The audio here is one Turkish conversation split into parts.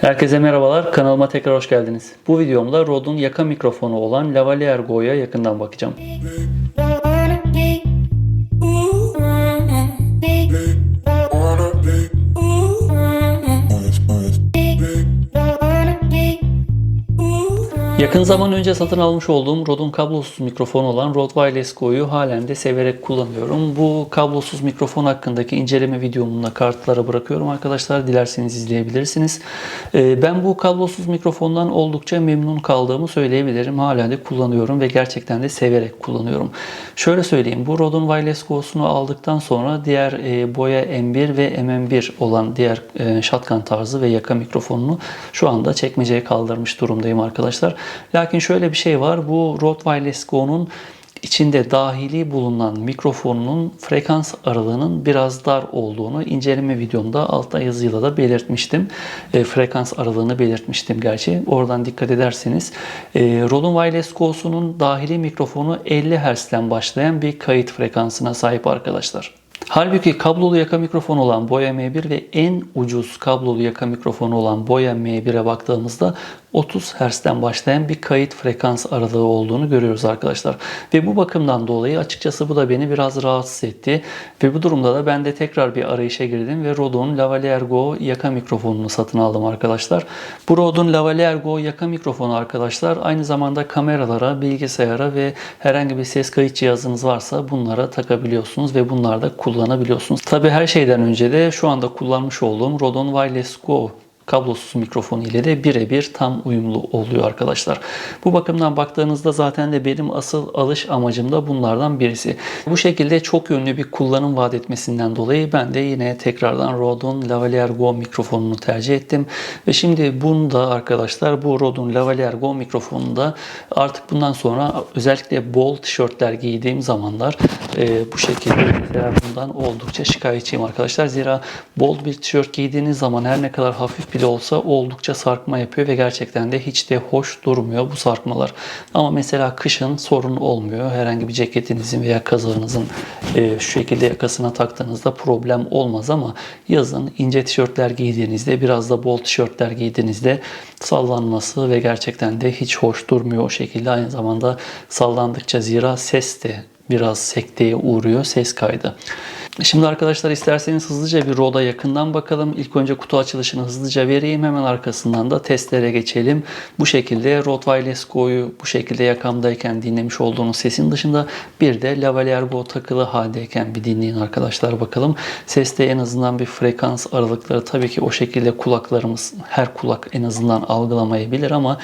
Herkese merhabalar, kanalıma tekrar hoş geldiniz. Bu videomda Rode'un yaka mikrofonu olan Lavalier Go'ya yakından bakacağım. Yakın zaman önce satın almış olduğum Rode'un kablosuz mikrofonu olan Rode Wireless Go'yu halen de severek kullanıyorum. Bu kablosuz mikrofon hakkındaki inceleme videomu da kartlara bırakıyorum arkadaşlar. Dilerseniz izleyebilirsiniz. Ee, Ben bu kablosuz mikrofondan oldukça memnun kaldığımı söyleyebilirim. Hala de kullanıyorum ve gerçekten de severek kullanıyorum. Şöyle söyleyeyim. Bu Rode'un Wireless Go'sunu aldıktan sonra diğer e, Boya M1 ve MM1 olan diğer e, shotgun tarzı ve yaka mikrofonunu şu anda çekmeceye kaldırmış durumdayım arkadaşlar. Lakin şöyle bir şey var. Bu Rode Wireless Go'nun içinde dahili bulunan mikrofonunun frekans aralığının biraz dar olduğunu inceleme videomda altta yazıyla da belirtmiştim. E, frekans aralığını belirtmiştim gerçi. Oradan dikkat ederseniz e, Rode'un Wireless Go'sunun dahili mikrofonu 50 Hz'den başlayan bir kayıt frekansına sahip arkadaşlar. Halbuki kablolu yaka mikrofonu olan Boya M1 ve en ucuz kablolu yaka mikrofonu olan Boya M1'e baktığımızda 30 Hz'den başlayan bir kayıt frekans aralığı olduğunu görüyoruz arkadaşlar. Ve bu bakımdan dolayı açıkçası bu da beni biraz rahatsız etti. Ve bu durumda da ben de tekrar bir arayışa girdim ve Rode'un Lavalier Go yaka mikrofonunu satın aldım arkadaşlar. Bu Rode'un Lavalier Go yaka mikrofonu arkadaşlar aynı zamanda kameralara, bilgisayara ve herhangi bir ses kayıt cihazınız varsa bunlara takabiliyorsunuz ve bunlarda kullanabiliyorsunuz. Tabi her şeyden önce de şu anda kullanmış olduğum Rode'un Wireless Go kablosuz mikrofonu ile de birebir tam uyumlu oluyor arkadaşlar. Bu bakımdan baktığınızda zaten de benim asıl alış amacım da bunlardan birisi. Bu şekilde çok yönlü bir kullanım vaat etmesinden dolayı ben de yine tekrardan Rode'un Lavalier Go mikrofonunu tercih ettim. Ve şimdi bunu da arkadaşlar bu Rode'un Lavalier Go mikrofonunda artık bundan sonra özellikle bol tişörtler giydiğim zamanlar e, bu şekilde bundan oldukça şikayetçiyim arkadaşlar. Zira bol bir tişört giydiğiniz zaman her ne kadar hafif bile olsa oldukça sarkma yapıyor ve gerçekten de hiç de hoş durmuyor bu sarkmalar. Ama mesela kışın sorun olmuyor. Herhangi bir ceketinizin veya kazağınızın e, şu şekilde yakasına taktığınızda problem olmaz ama yazın ince tişörtler giydiğinizde biraz da bol tişörtler giydiğinizde sallanması ve gerçekten de hiç hoş durmuyor o şekilde. Aynı zamanda sallandıkça zira ses de biraz sekteye uğruyor ses kaydı. Şimdi arkadaşlar isterseniz hızlıca bir Rode'a yakından bakalım. İlk önce kutu açılışını hızlıca vereyim. Hemen arkasından da testlere geçelim. Bu şekilde Rode Wireless Go'yu bu şekilde yakamdayken dinlemiş olduğunuz sesin dışında bir de Lavalier Go takılı haldeyken bir dinleyin arkadaşlar bakalım. Seste en azından bir frekans aralıkları tabii ki o şekilde kulaklarımız her kulak en azından algılamayabilir ama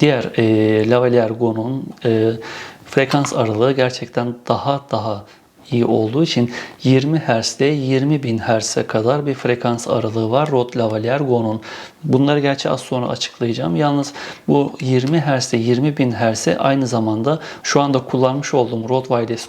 diğer e, Lavalier Go'nun e, frekans aralığı gerçekten daha daha iyi olduğu için 20 Hz'de 20 bin Hz'e kadar bir frekans aralığı var Rode Lavalier Go'nun. Bunları gerçi az sonra açıklayacağım. Yalnız bu 20 Hz'de 20 bin Hz'e aynı zamanda şu anda kullanmış olduğum Rode Wireless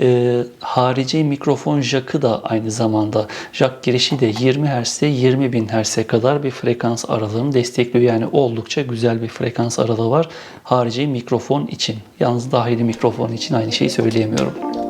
e, harici mikrofon jackı da aynı zamanda jack girişi de 20 Hz'de 20 bin Hz'e kadar bir frekans aralığını destekliyor. Yani oldukça güzel bir frekans aralığı var harici mikrofon için. Yalnız dahili mikrofon için aynı şeyi söyleyemiyorum.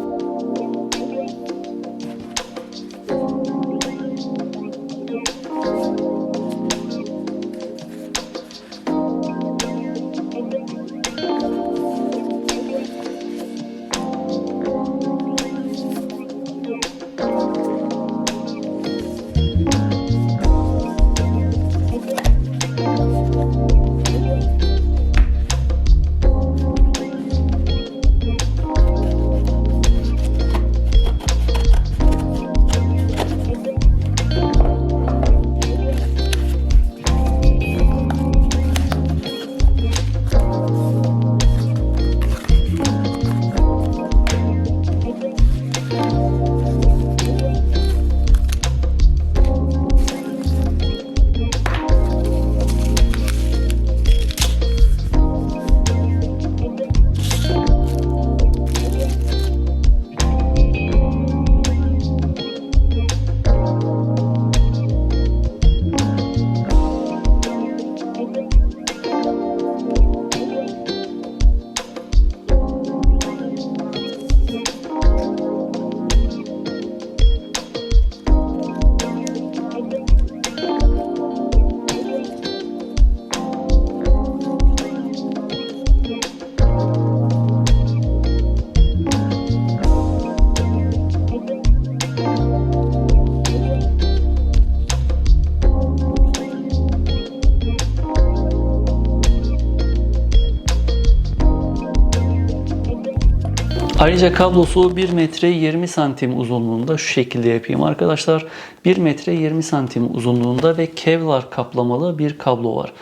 Ayrıca kablosu 1 metre 20 santim uzunluğunda şu şekilde yapayım arkadaşlar. 1 metre 20 santim uzunluğunda ve kevlar kaplamalı bir kablo var.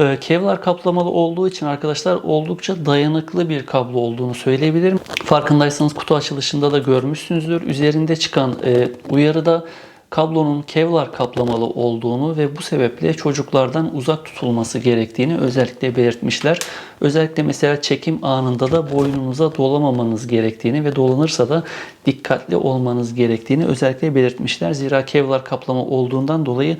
Ee, Kevlar kaplamalı olduğu için arkadaşlar oldukça dayanıklı bir kablo olduğunu söyleyebilirim. Farkındaysanız kutu açılışında da görmüşsünüzdür. Üzerinde çıkan e, uyarıda kablonun kevlar kaplamalı olduğunu ve bu sebeple çocuklardan uzak tutulması gerektiğini özellikle belirtmişler. Özellikle mesela çekim anında da boynunuza dolamamanız gerektiğini ve dolanırsa da dikkatli olmanız gerektiğini özellikle belirtmişler. Zira kevlar kaplama olduğundan dolayı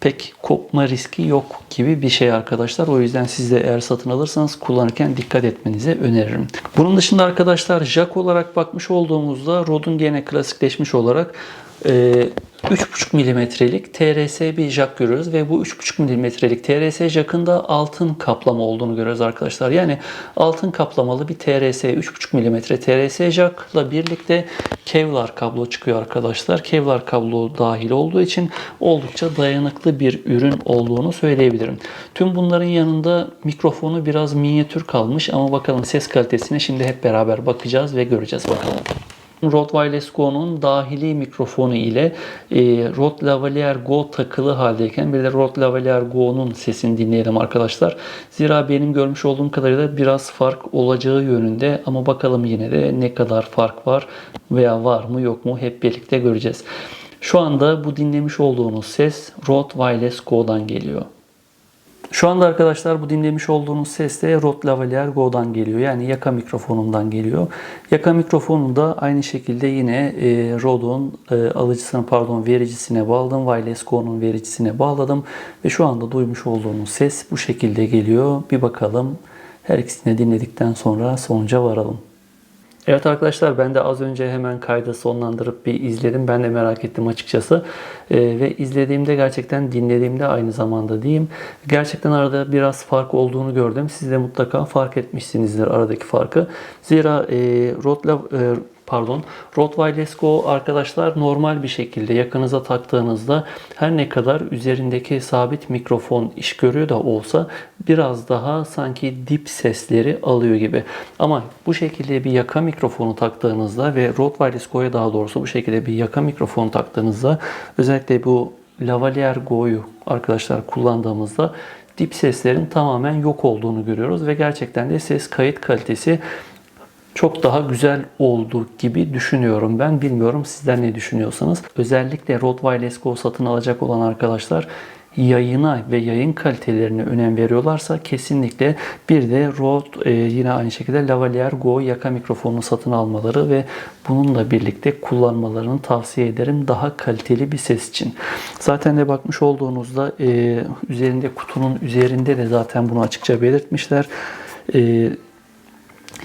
pek kopma riski yok gibi bir şey arkadaşlar. O yüzden siz de eğer satın alırsanız kullanırken dikkat etmenizi öneririm. Bunun dışında arkadaşlar jack olarak bakmış olduğumuzda Rode'un gene klasikleşmiş olarak 3,5 milimetrelik TRS bir jack görüyoruz ve bu 3,5 milimetrelik TRS jack'ın da altın kaplama olduğunu görüyoruz arkadaşlar. Yani altın kaplamalı bir TRS 3,5 milimetre TRS jack'la birlikte Kevlar kablo çıkıyor arkadaşlar. Kevlar kablo dahil olduğu için oldukça dayanıklı bir ürün olduğunu söyleyebilirim. Tüm bunların yanında mikrofonu biraz minyatür kalmış ama bakalım ses kalitesine şimdi hep beraber bakacağız ve göreceğiz bakalım. Wireless Go'nun dahili mikrofonu ile e, Rode Lavalier Go takılı haldeyken bir de Rode Lavalier Go'nun sesini dinleyelim arkadaşlar. Zira benim görmüş olduğum kadarıyla biraz fark olacağı yönünde ama bakalım yine de ne kadar fark var veya var mı yok mu hep birlikte göreceğiz. Şu anda bu dinlemiş olduğunuz ses Rode Wireless Go'dan geliyor. Şu anda arkadaşlar bu dinlemiş olduğunuz ses de Rode Lavalier Go'dan geliyor. Yani yaka mikrofonundan geliyor. Yaka mikrofonu da aynı şekilde yine e, Rode'un e, alıcısına pardon vericisine bağladım. Wireless Go'nun vericisine bağladım. Ve şu anda duymuş olduğunuz ses bu şekilde geliyor. Bir bakalım. Her ikisini dinledikten sonra sonuca varalım. Evet arkadaşlar ben de az önce hemen kaydı sonlandırıp bir izledim. Ben de merak ettim açıkçası. Ee, ve izlediğimde gerçekten dinlediğimde aynı zamanda diyeyim. Gerçekten arada biraz fark olduğunu gördüm. Siz de mutlaka fark etmişsinizdir aradaki farkı. Zira e, Lav- e, pardon Go arkadaşlar normal bir şekilde yakınıza taktığınızda her ne kadar üzerindeki sabit mikrofon iş görüyor da olsa biraz daha sanki dip sesleri alıyor gibi. Ama bu şekilde bir yaka mikrofonu taktığınızda ve Go'ya daha doğrusu bu şekilde bir yaka mikrofonu taktığınızda özellikle bu Lavalier Go'yu arkadaşlar kullandığımızda dip seslerin tamamen yok olduğunu görüyoruz ve gerçekten de ses kayıt kalitesi çok daha güzel oldu gibi düşünüyorum ben. Bilmiyorum sizler ne düşünüyorsanız. Özellikle Rode Wireless Go satın alacak olan arkadaşlar yayına ve yayın kalitelerine önem veriyorlarsa kesinlikle bir de Rode e, yine aynı şekilde Lavalier Go yaka mikrofonunu satın almaları ve bununla birlikte kullanmalarını tavsiye ederim daha kaliteli bir ses için. Zaten de bakmış olduğunuzda e, üzerinde kutunun üzerinde de zaten bunu açıkça belirtmişler. E,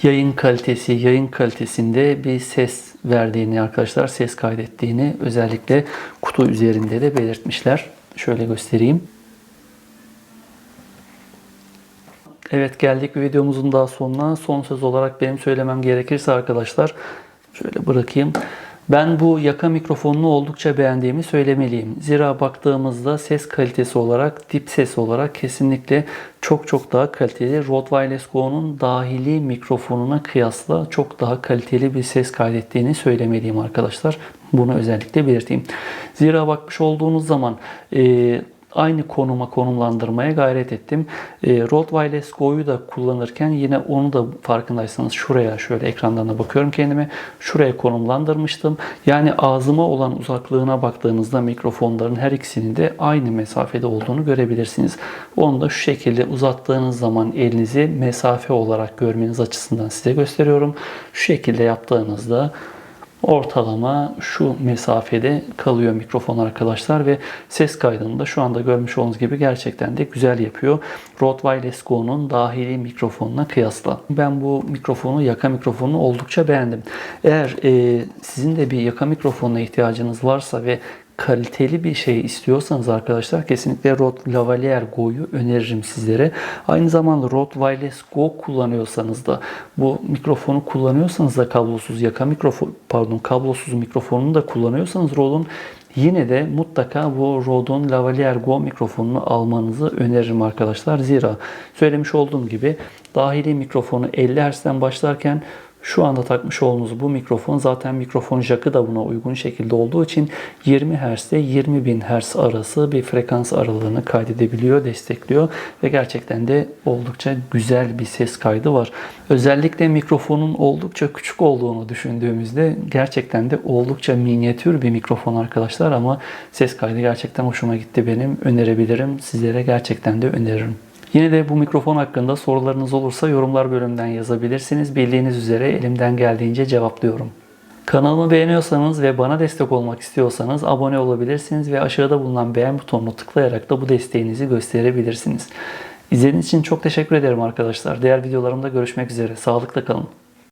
yayın kalitesi, yayın kalitesinde bir ses verdiğini arkadaşlar, ses kaydettiğini özellikle kutu üzerinde de belirtmişler. Şöyle göstereyim. Evet geldik videomuzun daha sonuna. Son söz olarak benim söylemem gerekirse arkadaşlar şöyle bırakayım. Ben bu yaka mikrofonunu oldukça beğendiğimi söylemeliyim. Zira baktığımızda ses kalitesi olarak, dip ses olarak kesinlikle çok çok daha kaliteli. Rode Wireless Go'nun dahili mikrofonuna kıyasla çok daha kaliteli bir ses kaydettiğini söylemeliyim arkadaşlar. Bunu özellikle belirteyim. Zira bakmış olduğunuz zaman e, aynı konuma konumlandırmaya gayret ettim. E, Rode Wireless Go'yu da kullanırken yine onu da farkındaysanız şuraya şöyle ekrandan da bakıyorum kendime. Şuraya konumlandırmıştım. Yani ağzıma olan uzaklığına baktığınızda mikrofonların her ikisinin de aynı mesafede olduğunu görebilirsiniz. Onu da şu şekilde uzattığınız zaman elinizi mesafe olarak görmeniz açısından size gösteriyorum. Şu şekilde yaptığınızda ortalama şu mesafede kalıyor mikrofon arkadaşlar ve ses kaydını da şu anda görmüş olduğunuz gibi gerçekten de güzel yapıyor. Rode Wireless Go'nun dahili mikrofonuna kıyasla. Ben bu mikrofonu, yaka mikrofonunu oldukça beğendim. Eğer e, sizin de bir yaka mikrofonuna ihtiyacınız varsa ve kaliteli bir şey istiyorsanız arkadaşlar kesinlikle Rode Lavalier Go'yu öneririm sizlere. Aynı zamanda Rode Wireless Go kullanıyorsanız da bu mikrofonu kullanıyorsanız da kablosuz yaka mikrofon pardon kablosuz mikrofonunu da kullanıyorsanız Rode'un Yine de mutlaka bu Rode'un Lavalier Go mikrofonunu almanızı öneririm arkadaşlar. Zira söylemiş olduğum gibi dahili mikrofonu 50 Hz'den başlarken Şu anda takmış olduğunuz bu mikrofon zaten mikrofon jackı da buna uygun şekilde olduğu için 20 Hz ile 20.000 Hz arası bir frekans aralığını kaydedebiliyor, destekliyor ve gerçekten de oldukça güzel bir ses kaydı var. Özellikle mikrofonun oldukça küçük olduğunu düşündüğümüzde gerçekten de oldukça minyatür bir mikrofon arkadaşlar ama ses kaydı gerçekten hoşuma gitti benim. Önerebilirim. Sizlere gerçekten de öneririm. Yine de bu mikrofon hakkında sorularınız olursa yorumlar bölümünden yazabilirsiniz. Bildiğiniz üzere elimden geldiğince cevaplıyorum. Kanalımı beğeniyorsanız ve bana destek olmak istiyorsanız abone olabilirsiniz ve aşağıda bulunan beğen butonunu tıklayarak da bu desteğinizi gösterebilirsiniz. İzlediğiniz için çok teşekkür ederim arkadaşlar. Diğer videolarımda görüşmek üzere. Sağlıkla kalın.